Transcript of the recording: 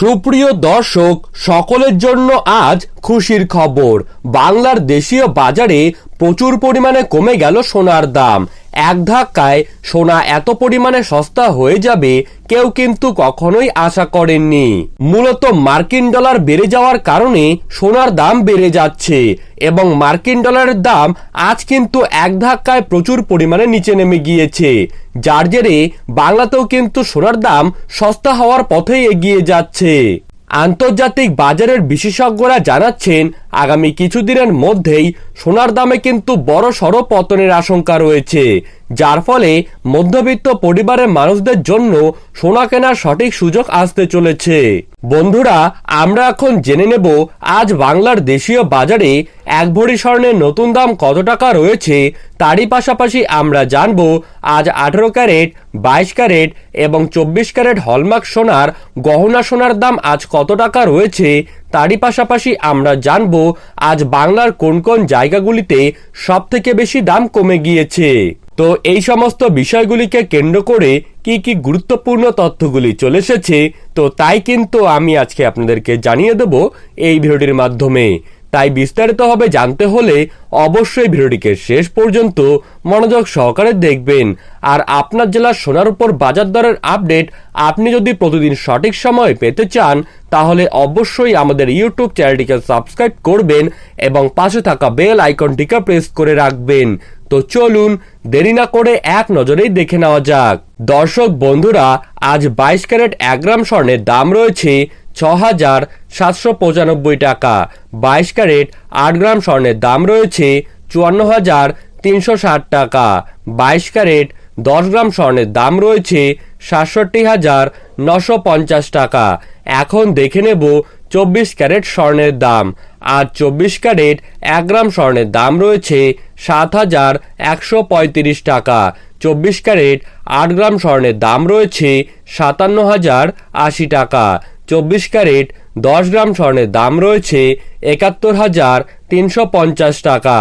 সুপ্রিয় দর্শক, সকলের জন্য আজ খুশির খবর। বাংলার দেশীয় বাজারে প্রচুর পরিমাণে কমে গেল সোনার দাম। এক ধাক্কায় সোনা এত পরিমাণে সস্তা হয়ে যাবে, কেউ কিন্তু কখনোই আশা করেননি। মূলত মার্কিন ডলার বেড়ে যাওয়ার কারণে সোনার দাম বেড়ে যাচ্ছে এবং মার্কিন ডলারের দাম আজ কিন্তু এক ধাক্কায় প্রচুর পরিমাণে নিচে নেমে গিয়েছে। যার জেরে বাংলাতেও কিন্তু সোনার দাম সস্তা হওয়ার পথেই এগিয়ে যাচ্ছে। আন্তর্জাতিক বাজারের বিশেষজ্ঞরা জানাচ্ছেন, আগামী কিছুদিনের মধ্যেই সোনার দামে কিন্তু বড় সড় পতনের আশঙ্কা রয়েছে, যার ফলে মধ্যবিত্ত পরিবারের মানুষদের জন্য সোনা কেনার সঠিক সুযোগ আসতে চলেছে। বন্ধুরা, আমরা এখন জেনে নেব, আজ বাংলার দেশীয় বাজারে এক ভরি স্বর্ণের নতুন দাম কত টাকা রয়েছে, তারই পাশাপাশি আমরা জানব, আজ আঠেরো ক্যারেট, বাইশ ক্যারেট এবং চব্বিশ ক্যারেট হলমার্ক সোনার, গহনা সোনার দাম আজ কত টাকা রয়েছে, তারই পাশাপাশি আমরা জানব, আজ বাংলার কোন কোন জায়গাগুলিতে সব থেকে বেশি দাম কমে গিয়েছে। তো এই সমস্ত বিষয়গুলিকে কেন্দ্র করে কি কি গুরুত্বপূর্ণ তথ্যগুলি চলে এসেছে, তো তাই কিন্তু আমি আজকে আপনাদেরকে জানিয়ে দেব এই ভিডিওটির মাধ্যমে। তাই বিস্তারিতভাবে জানতে হলে অবশ্যই ভিডিওটিকে শেষ পর্যন্ত মনোযোগ সহকারে দেখবেন। আর আপনার জেলার সোনার উপর বাজার দরের আপডেট আপনি যদি প্রতিদিন সঠিক সময় পেতে চান, তাহলে অবশ্যই আমাদের ইউটিউব চ্যানেলটিকে সাবস্ক্রাইব করবেন এবং পাশে থাকা বেল আইকনটিকে প্রেস করে রাখবেন। তো চলুন, দেরি না করে এক নজরেই দেখে নেওয়া যাক। দর্শক বন্ধুরা, আজ বাইশ ক্যারেট এক গ্রাম স্বর্ণের দাম রয়েছে ছ হাজার সাতশো পঁচানব্বই টাকা। বাইশ ক্যারেট আট গ্রাম স্বর্ণের দাম রয়েছে চুয়ান্ন হাজার তিনশো ষাট টাকা। বাইশ ক্যারেট দশ গ্রাম স্বর্ণের দাম রয়েছে সাতষট্টি হাজার নশো পঞ্চাশ টাকা। এখন দেখে নেব চব্বিশ ক্যারেট স্বর্ণের দাম। আর চব্বিশ ক্যারেট এক গ্রাম স্বর্ণের দাম রয়েছে সাত হাজার একশো পঁয়ত্রিশ টাকা। চব্বিশ ক্যারেট আট গ্রাম স্বর্ণের দাম রয়েছে সাতান্ন হাজার আশি টাকা। চব্বিশ ক্যারেট দশ গ্রাম স্বর্ণের দাম রয়েছে একাত্তর হাজার তিনশো পঞ্চাশ টাকা।